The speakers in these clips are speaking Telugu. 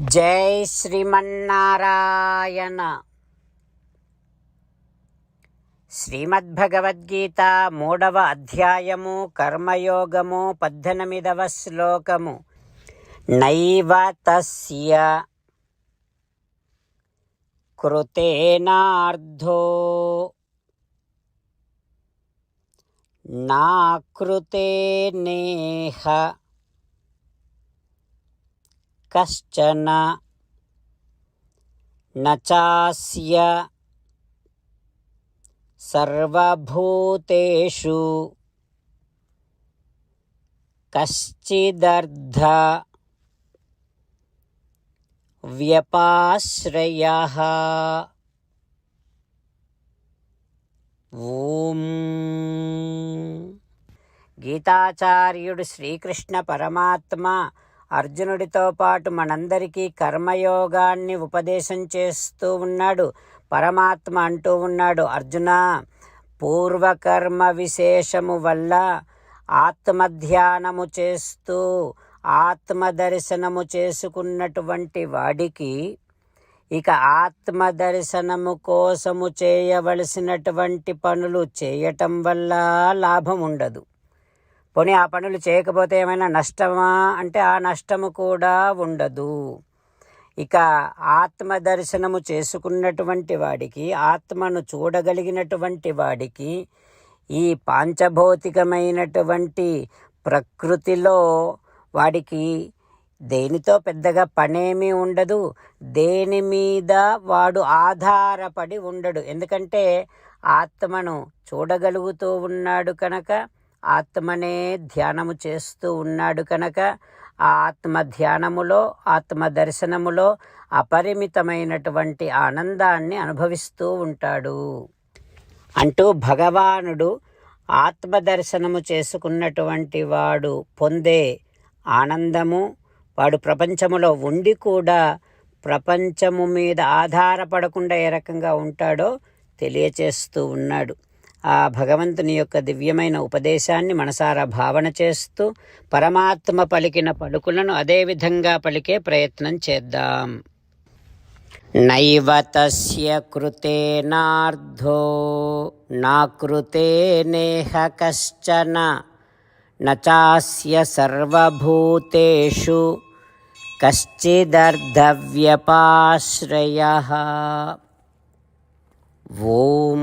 జై శ్రీమన్నారాయణ. శ్రీమద్భగవద్గీత మూడవ అధ్యాయము కర్మయోగము పద్దెనిమిదవ శ్లోకము. నైవ తస్య కృతేనార్ధో నా కృతే నేహ कश्चन न चास्य सर्वभूतेषु कश्चिदर्ध व्यपाश्रयः ॐ గీతాచార్యుడు శ్రీకృష్ణ పరమాత్మ అర్జునుడితో పాటు మనందరికీ కర్మయోగాన్ని ఉపదేశం చేస్తూ ఉన్నాడు. పరమాత్మ అంటూ ఉన్నాడు అర్జున పూర్వకర్మ విశేషము వల్ల ఆత్మధ్యానము చేస్తూ ఆత్మదర్శనము చేసుకున్నటువంటి వాడికి ఇక ఆత్మదర్శనము కోసము చేయవలసినటువంటి పనులు చేయటం వల్ల లాభం ఉండదు. పోనీ ఆ పనులు చేయకపోతే ఏమైనా నష్టమా? అంటే ఆ నష్టము కూడా ఉండదు. ఇక ఆత్మ దర్శనము చేసుకున్నటువంటి వాడికి ఆత్మను చూడగలిగినటువంటి వాడికి ఈ పాంచభౌతికమైనటువంటి ప్రకృతిలో వాడికి దేనితో పెద్దగా పనేమీ ఉండదు. దేని మీద వాడు ఆధారపడి ఉండడు. ఎందుకంటే ఆత్మను చూడగలుగుతూ ఉన్నాడు కనుక ఆత్మనే ధ్యానము చేస్తూ ఉన్నాడు కనుక ఆ ఆత్మ ధ్యానములో ఆత్మ దర్శనములో అపరిమితమైనటువంటి ఆనందాన్ని అనుభవిస్తూ ఉంటాడు. అంటూ భగవానుడు ఆత్మదర్శనము చేసుకున్నటువంటి వాడు పొందే ఆనందము వాడు ప్రపంచములో ఉండి కూడా ప్రపంచము మీద ఆధారపడకుండా ఏ రకంగా ఉంటాడో తెలియచేస్తూ ఉన్నాడు. ఆ భగవంతుని యొక్క దివ్యమైన ఉపదేశాన్ని మనసారా భావన చేస్తూ పరమాత్మ పలికిన పలుకులను అదేవిధంగా పలికే ప్రయత్నం చేద్దాం. నైవ తస్య కృతేనార్ధో నా కృతే నేహ కశ్చన నచాస్య సర్వభూతేషు కశ్చిదర్ధవ్యపాశ్రయ. ఓం.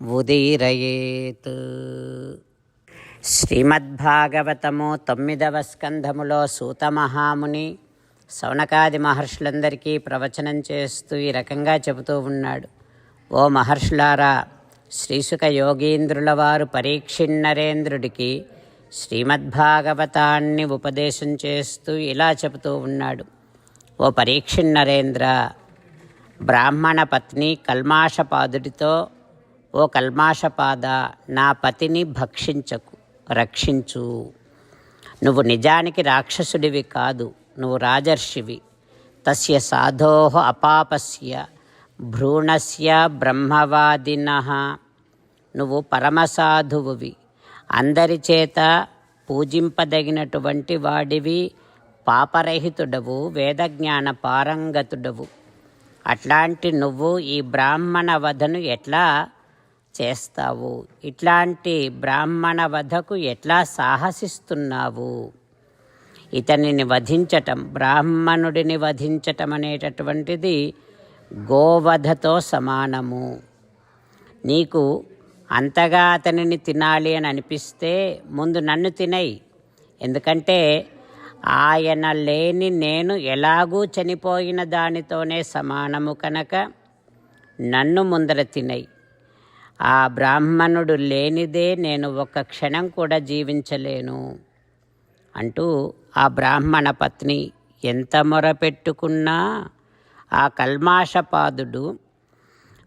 ఉదీరయేత్. శ్రీమద్భాగవతము తొమ్మిదవ స్కంధములో సూతమహాముని సౌనకాది మహర్షులందరికీ ప్రవచనం చేస్తూ ఈ రకంగా చెబుతూ ఉన్నాడు. ఓ మహర్షులారా శ్రీసుక యోగీంద్రుల వారు పరీక్షిన్నరేంద్రుడికి శ్రీమద్భాగవతాన్ని ఉపదేశం చేస్తూ ఇలా చెబుతూ ఉన్నాడు. ఓ పరీక్షిన్నరేంద్ర బ్రాహ్మణ పత్ని కల్మాషపాదుడితో ఓ కల్మాషపాద నా పతిని భక్షించకు రక్షించు. నువ్వు నిజానికి రాక్షసుడివి కాదు నువ్వు రాజర్షివి. తస్య సాధో అపాపస్య భ్రూణస్య బ్రహ్మవాదిన. నువ్వు పరమసాధువువి. అందరి చేత పూజింపదగినటువంటి వాడివి పాపరహితుడవు వేదజ్ఞాన పారంగతుడవు. అట్లాంటి నువ్వు ఈ బ్రాహ్మణ వధను ఎట్లా చేస్తావు? ఇట్లాంటి బ్రాహ్మణ వధకు ఎట్లా సాహసిస్తున్నావు? ఇతనిని వధించటం బ్రాహ్మణుడిని వధించటం అనేటటువంటిది గోవధతో సమానము. నీకు అంతగా అతనిని తినాలి అని అనిపిస్తే ముందు నన్ను తినై. ఎందుకంటే ఆయన లేని నేను ఎలాగూ చనిపోయిన దానితోనే సమానము కనుక నన్ను ముందర తినై. ఆ బ్రాహ్మణుడు లేనిదే నేను ఒక క్షణం కూడా జీవించలేను అంటూ ఆ బ్రాహ్మణ పత్ని ఎంత మొరపెట్టుకున్నా ఆ కల్మాషపాదుడు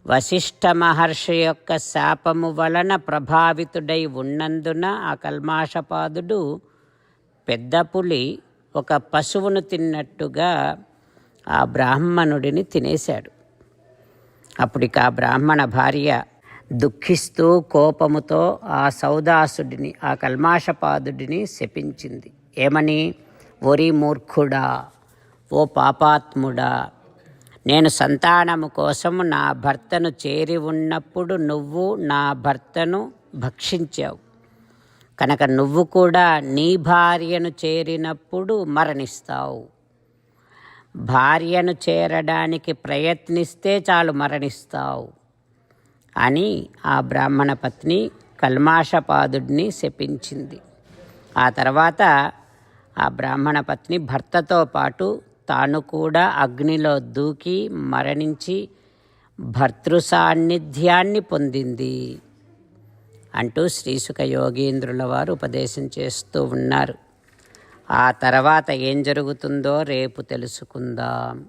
వశిష్ఠ మహర్షి యొక్క శాపము వలన ప్రభావితుడై ఉన్నందున ఆ కల్మాషపాదుడు పెద్ద పులి ఒక పశువును తిన్నట్టుగా ఆ బ్రాహ్మణుడిని తినేశాడు. అప్పటికి ఆ బ్రాహ్మణ భార్య దుఃఖిస్తూ కోపముతో ఆ సౌదాసుడిని ఆ కల్మాషపాదుడిని శపించింది. ఏమని? ఒరి మూర్ఖుడా ఓ పాపాత్ముడా నేను సంతానము కోసము నా భర్తను చేరి ఉన్నప్పుడు నువ్వు నా భర్తను భక్షించావు. కనుక నువ్వు కూడా నీ భార్యను చేరినప్పుడు మరణిస్తావు. భార్యను చేరడానికి ప్రయత్నిస్తే చాలు మరణిస్తావు. అని ఆ బ్రాహ్మణ పత్ని కల్మాషపాదుడిని శపించింది. ఆ తర్వాత ఆ బ్రాహ్మణ పత్ని భర్తతో పాటు తాను కూడా అగ్నిలో దూకి మరణించి భర్తృ సాన్నిధ్యాన్ని పొందింది అంటూ శ్రీసుఖ యోగీంద్రుల వారు ఉపదేశం చేస్తూ ఉన్నారు. ఆ తర్వాత ఏం జరుగుతుందో రేపు తెలుసుకుందాం.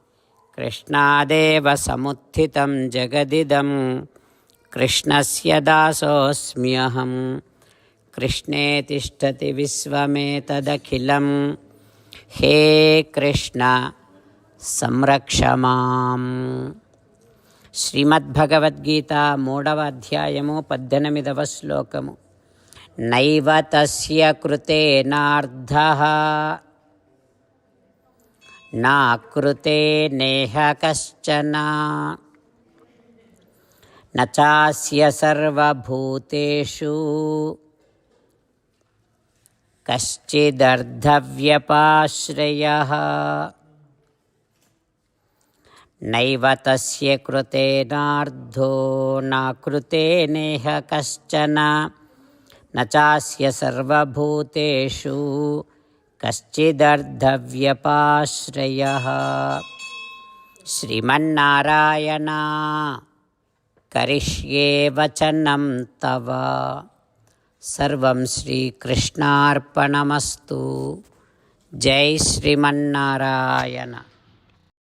కృష్ణాదేవ సముత్థితం జగదిదం కృష్ణస్య దాసోऽస్మ్యహం కృష్ణే తిష్టతి విశ్వమేతదఖిలం హే కృష్ణ సంరక్ష మాం. శ్రీమద్భగవద్గీత మూడవ అధ్యాయము పద్దెనిమిదవ శ్లోకము. నైవ తస్య కృతేనార్ధ నా నాకృతే నేహ కశ్చన. నాస్య సర్వభూతేషు. కశ్చిదర్ధవ్యపాశ్రయ. నైవ తస్య కృతేనార్ధో నా నేహ కశ్చన. నాస్య సర్వభూతేషు. కశ్చిదర్ధవ్యపాశ్రయ శ్రీమన్నారాయణ కరిష్యే వచనం తవ సర్వం శ్రీకృష్ణార్పణమస్తు జై శ్రీమన్నారాయణ